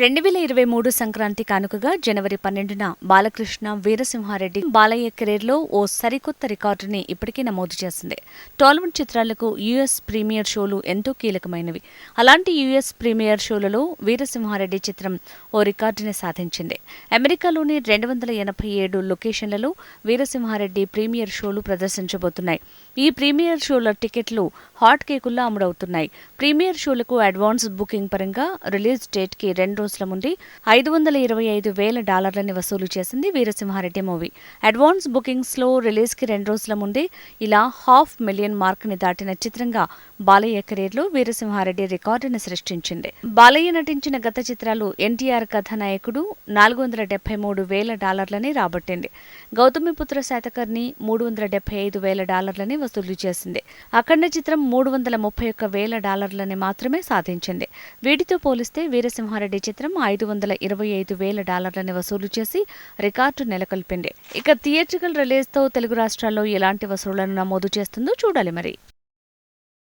రెండు వేల ఇరవై మూడు సంక్రాంతి కానుకగా జనవరి పన్నెండున బాలకృష్ణ వీరసింహారెడ్డి బాలయ్య కెరీర్లో ఓ సరికొత్త రికార్డుని ఇప్పటికే నమోదు చేసింది. టాలీవుడ్ చిత్రాలకు యుఎస్ ప్రీమియర్ షోలు ఎంతో కీలకమైనవి. అలాంటి యుఎస్ ప్రీమియర్ షోలలో వీరసింహారెడ్డి చిత్రం ఓ రికార్డుని సాధించింది. అమెరికాలోని రెండు వందల ఎనభై ఏడు లొకేషన్లలో వీరసింహారెడ్డి ప్రీమియర్ షోలు ప్రదర్శించబోతున్నాయి. ఈ ప్రీమియర్ షోల టికెట్లు హాట్ కేకుల్లో అమ్ముడవుతున్నాయి. ప్రీమియర్ షోలకు అడ్వాన్స్ బుకింగ్ పరంగా రిలీజ్ డేట్కి రెండు రోజుల ముందే ఐదు వందల ఇరవై ఐదు వేల డాలర్లని వసూలు చేసింది వీరసింహారెడ్డి మూవీ. అడ్వాన్స్ బుకింగ్స్లో రిలీజ్కి రెండు రోజుల ముందే ఇలా హాఫ్ మిలియన్ మార్క్ని దాటిన చిత్రంగా బాలయ్య కెరీర్లో వీరసింహారెడ్డి రికార్డును సృష్టించింది. బాలయ్య నటించిన గత చిత్రాలు ఎన్టీఆర్ కథానాయకుడు నాలుగు వందల డెబ్బై మూడు వేల డాలర్లని రాబట్టింది. గౌతమిపుత్ర శాతకర్ణి మూడు వందల డెబ్బై ఐదు వేల డాలర్లని వసూలు చేసింది. అఖండ చిత్రం మూడు వందల ముప్పై ఒక్క వేల డాలర్లని మాత్రమే సాధించింది. వీటితో పోలిస్తే వీరసింహారెడ్డి చిత్రం ఐదు వందల ఇరవై ఐదు వేల డాలర్లని వసూలు చేసి రికార్డు నెలకొల్పింది. ఇక థియేట్రికల్ రిలీజ్తో తెలుగు రాష్ట్రాల్లో ఎలాంటి వసూళ్ళను నమోదు చేస్తుందో చూడాలి మరి.